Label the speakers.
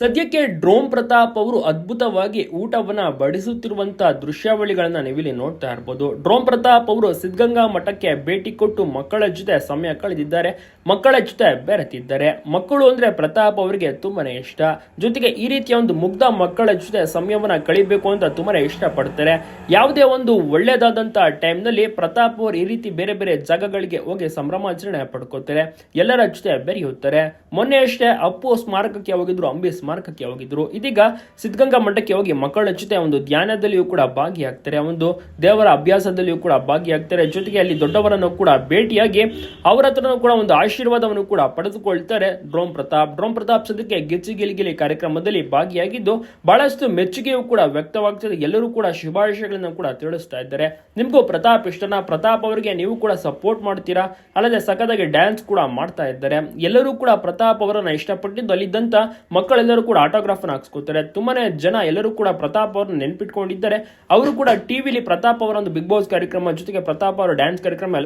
Speaker 1: ಸದ್ಯಕ್ಕೆ ಡ್ರೋಮ್ ಪ್ರತಾಪ್ ಅವರು ಅದ್ಭುತವಾಗಿ ಊಟವನ್ನು ಬಡಿಸುತ್ತಿರುವಂತಹ ದೃಶ್ಯಾವಳಿಗಳನ್ನ ನೀವಿಲ್ಲಿ ನೋಡ್ತಾ ಇರ್ಬೋದು. ಡ್ರೋಮ್ ಪ್ರತಾಪ್ ಅವರು ಸಿದ್ಧಗಂಗಾ ಮಠಕ್ಕೆ ಭೇಟಿ ಕೊಟ್ಟು ಮಕ್ಕಳ ಜೊತೆ ಸಮಯ ಕಳೆದಿದ್ದಾರೆ, ಮಕ್ಕಳ ಜೊತೆ ಬೆರೆತಿದ್ದಾರೆ. ಮಕ್ಕಳು ಅಂದ್ರೆ ಪ್ರತಾಪ್ ಅವರಿಗೆ ತುಂಬಾನೇ ಇಷ್ಟ. ಜೊತೆಗೆ ಈ ರೀತಿಯ ಒಂದು ಮುಗ್ಧ ಮಕ್ಕಳ ಜೊತೆ ಸಮಯವನ್ನ ಕಳಿಬೇಕು ಅಂತ ತುಂಬಾನೇ ಇಷ್ಟಪಡ್ತಾರೆ. ಯಾವುದೇ ಒಂದು ಒಳ್ಳೆಯದಾದಂತಹ ಟೈಮ್ನಲ್ಲಿ ಪ್ರತಾಪ್ ಅವರು ಈ ರೀತಿ ಬೇರೆ ಬೇರೆ ಜಾಗಗಳಿಗೆ ಹೋಗಿ ಸಂಭ್ರಮಾಚರಣೆ ಪಡ್ಕೋತಾರೆ ಎಲ್ಲರ ಜೊತೆ ಬೆರೆಯುತ್ತಾರೆ. ಮೊನ್ನೆ ಅಷ್ಟೇ ಅಪ್ಪು ಸ್ಮಾರಕಕ್ಕೆ ಹೋಗಿದ್ರು ಅಂಬಿ ಸ್ಮಾರಕಕ್ಕೆ ಹೋಗಿದ್ರು. ಇದೀಗ ಸಿದ್ಧಗಂಗಾ ಮಠಕ್ಕೆ ಹೋಗಿ ಮಕ್ಕಳ ಜೊತೆ ಒಂದು ಧ್ಯಾನದಲ್ಲಿಯೂ ಕೂಡ ಭಾಗಿಯಾಗ್ತಾರೆ. ಒಂದು ದೇವರ ಅಭ್ಯಾಸದಲ್ಲಿಯೂ ಕೂಡ ಭಾಗಿಯಾಗ್ತಾರೆ. ಜೊತೆಗೆ ಅಲ್ಲಿ ದೊಡ್ಡವರನ್ನು ಕೂಡ ಭೇಟಿಯಾಗಿ ಅವರ ಕೂಡ ಒಂದು ಆಶೀರ್ವಾದವನ್ನು ಕೂಡ ಪಡೆದುಕೊಳ್ತಾರೆ. ಡ್ರೋಮ್ ಪ್ರತಾಪ್ ಡ್ರೋಮ್ ಪ್ರತಾಪ್ ಸದ್ಯಕ್ಕೆ ಗಿಲಿಗಿಲಿ ಕಾರ್ಯಕ್ರಮದಲ್ಲಿ ಭಾಗಿಯಾಗಿದ್ದು ಬಹಳಷ್ಟು ಮೆಚ್ಚುಗೆಯೂ ಕೂಡ ವ್ಯಕ್ತವಾಗ್ತದೆ. ಎಲ್ಲರೂ ಕೂಡ ಶುಭಾಶಯಗಳನ್ನು ಕೂಡ ತಿಳಿಸ್ತಾ ಇದ್ದಾರೆ. ನಿಮಗೂ ಪ್ರತಾಪ್ ಇಷ್ಟನ? ಪ್ರತಾಪ್ ಅವರಿಗೆ ನೀವು ಕೂಡ ಸಪೋರ್ಟ್ ಮಾಡ್ತೀರಾ? ಅಲ್ಲದೆ ಸಖತ್ತಾಗಿ ಡ್ಯಾನ್ಸ್ ಕೂಡ ಮಾಡ್ತಾ ಇದ್ದಾರೆ. ಎಲ್ಲರೂ ಕೂಡ ಪ್ರತಾಪ್ ಅವರನ್ನ ಇಷ್ಟಪಟ್ಟಿದ್ದು ಅಲ್ಲಿದ್ದಂತ ಮಕ್ಕಳೆಲ್ಲರೂ ಕೂಡ ಆಟೋಗ್ರಾಫ್ ಅನ್ನು ಹಾಕ್ಸ್ಕೊತಾರೆ. ತುಂಬಾನೇ ಜನ ಎಲ್ಲರೂ ಕೂಡ ಪ್ರತಾಪ್ ಅವ್ರನ್ನ ನೆನ್ಪಿಟ್ಕೊಂಡಿದ್ದಾರೆ. ಅವರು ಕೂಡ ಟಿವಿಲಿ ಪ್ರತಾಪ್ ಅವರ ಒಂದು ಬಿಗ್ ಬಾಸ್ ಕಾರ್ಯಕ್ರಮ ಜೊತೆಗೆ ಪ್ರತಾಪ್ ಅವರ ಡ್ಯಾನ್ಸ್ ಕಾರ್ಯಕ್ರಮ